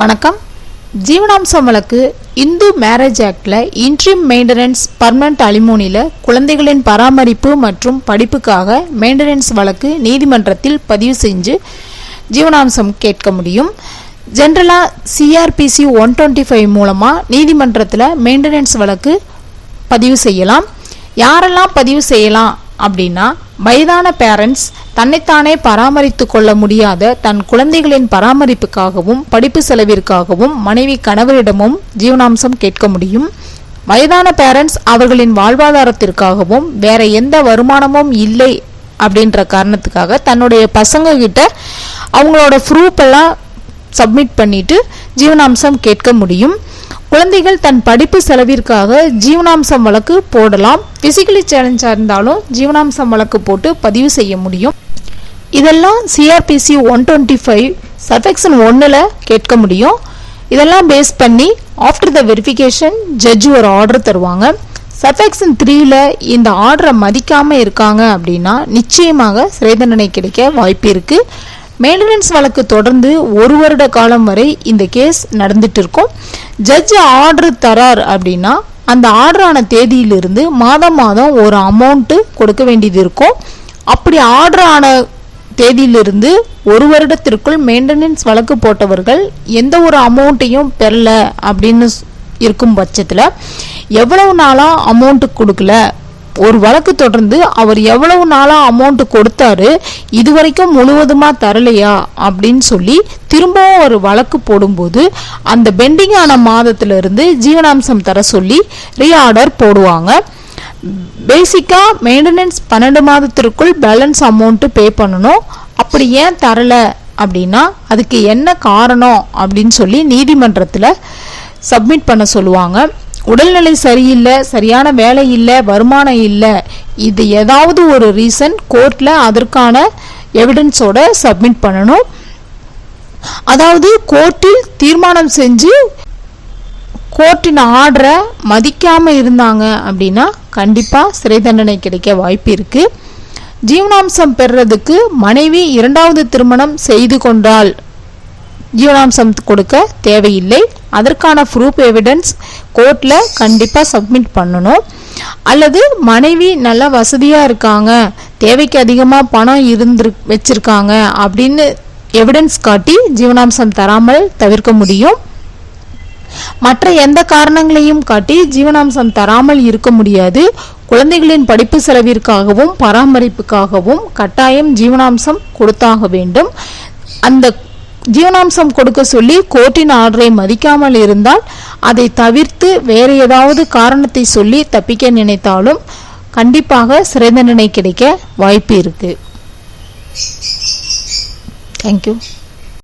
வணக்கம். ஜீவனாம்சம் வழக்கு இந்து மேரேஜ் ஆக்டில் இன்ட்ரீம் மெயின்டெனன்ஸ் பர்மனண்ட் அலிமோனியில் குழந்தைகளின் பராமரிப்பு மற்றும் படிப்புக்காக மெயின்டெனன்ஸ் வழக்கு நீதிமன்றத்தில் பதிவு செஞ்சு ஜீவனாம்சம் கேட்க முடியும். ஜென்ரலாக சிஆர்பிசி ஒன் டுவெண்ட்டி ஃபைவ் மூலமாக நீதிமன்றத்தில் மெயின்டெனன்ஸ் வழக்கு பதிவு செய்யலாம். யாரெல்லாம் பதிவு செய்யலாம் அப்படின்னா வயதான பேரண்ட்ஸ் தன்னைத்தானே பராமரித்து கொள்ள முடியாத தன் குழந்தைகளின் பராமரிப்புக்காகவும் படிப்பு செலவிற்காகவும் மனைவி கணவரிடமும் ஜீவனாம்சம் கேட்க முடியும். வயதான பேரண்ட்ஸ் அவர்களின் வாழ்வாதாரத்திற்காகவும் வேற எந்த வருமானமும் இல்லை அப்படின்ற காரணத்துக்காக தன்னுடைய பசங்க கிட்ட அவங்களோட ப்ரூஃப் எல்லாம் சப்மிட் பண்ணிட்டு ஜீவனாம்சம் கேட்க முடியும். குழந்தைகள் தன் படிப்பு செலவிற்காக ஜீவனாம்சம் வழக்கு போடலாம். பிசிக்கலி சேலஞ்சாக இருந்தாலும் ஜீவனாம்சம் வழக்கு போட்டு பதிவு செய்ய முடியும். இதெல்லாம் CrPC one twenty five subsection ஒன்றில் கேட்க முடியும். இதெல்லாம் பேஸ் பண்ணி ஆஃப்டர் த வெரிஃபிகேஷன் ஜட்ஜ் ஒரு ஆர்டர் தருவாங்க. சர்ஃபெக்ஷன் த்ரீல இந்த ஆர்டரை மதிக்காமல் இருக்காங்க அப்படின்னா நிச்சயமாக சிறை தண்டனை கிடைக்க வாய்ப்பு இருக்குது மெயின்டெனன்ஸ் வழக்கு தொடர்ந்து ஒரு வருட காலம் வரை இந்த கேஸ் நடந்துட்டு இருக்கும். ஜட்ஜ் ஆர்டர் தரார் அப்படின்னா அந்த ஆர்டரான தேதியிலிருந்து மாதம் மாதம் ஒரு அமௌண்ட்டு கொடுக்க வேண்டியது இருக்கும். அப்படி ஆர்டரான ஆன தேதியிலிருந்து ஒரு வருடத்திற்குள் மெயின்டெனன்ஸ் வழக்கு போட்டவர்கள் எந்த ஒரு அமௌண்ட்டையும் பெறல அப்படின்னு இருக்கும் பட்சத்தில் எவ்வளவு நாளாக அமௌண்ட்டு கொடுக்கல ஒரு வழக்கு தொடர்ந்து அவர் எவ்வளவு நாளாக அமௌண்ட் கொடுத்தாரு இது வரைக்கும் முழுவதுமாக தரலையா அப்படின்னு சொல்லி திரும்பவும் ஒரு வழக்கு போடும்போது அந்த பெண்டிங் ஆன மாதத்திலிருந்து ஜீவனாம்சம் தர சொல்லி ரீஆர்டர் போடுவாங்க. பேசிக்காக மெயின்டெனன்ஸ் பன்னெண்டு மாதத்திற்குள் பேலன்ஸ் அமௌண்ட்டு பே பண்ணணும். அப்படி ஏன் தரல அப்படின்னா அதுக்கு என்ன காரணம் அப்படின்னு சொல்லி நீதிமன்றத்தில் சப்மிட் பண்ண சொல்லுவாங்க. உடல்நிலை சரியில்லை சரியான வேலை இல்லை வருமானம் இல்லை இது ஏதாவது ஒரு ரீசன் கோர்ட்டில் அதற்கான எவிடன்ஸோட சப்மிட் பண்ணணும். அதாவது கோர்ட்டில் தீர்மானம் செஞ்சு கோர்ட்டின் ஆர்டரை மதிக்காமல் இருந்தாங்க அப்படின்னா கண்டிப்பாக சிறை தண்டனை கிடைக்க வாய்ப்பு இருக்குது ஜீவனாம்சம் பெறுறதுக்கு மனைவி இரண்டாவது திருமணம் செய்து கொண்டால் ஜீவனாம்சம் கொடுக்க தேவையில்லை. அதற்கான ப்ரூஃப் எவிடன்ஸ் கோர்ட்டில் கண்டிப்பாக சப்மிட் பண்ணணும். அல்லது மனைவி நல்ல வசதியாக இருக்காங்க. தேவைக்கு அதிகமாக பணம் இருந்து வச்சிருக்காங்க அப்படின்னு எவிடன்ஸ் காட்டி ஜீவனாம்சம் தராமல் தவிர்க்க முடியும். மற்ற எந்த காரணங்களையும் காட்டி ஜீவனாம்சம் தராமல் இருக்க முடியாது. குழந்தைகளின் படிப்பு செலவிற்காகவும் பராமரிப்புக்காகவும் கட்டாயம் ஜீவனாம்சம் கொடுத்தாக வேண்டும். அந்த ஜீவனாம்சம் கொடுக்க சொல்லி கோர்ட்டின் ஆர்டரை மதிக்காமல் இருந்தால் அதை தவிர்த்து வேறு ஏதாவது காரணத்தை சொல்லி தப்பிக்க நினைத்தாலும் கண்டிப்பாக சிறை தண்டனை கிடைக்க வாய்ப்பு இருக்கு. தேங்க்யூ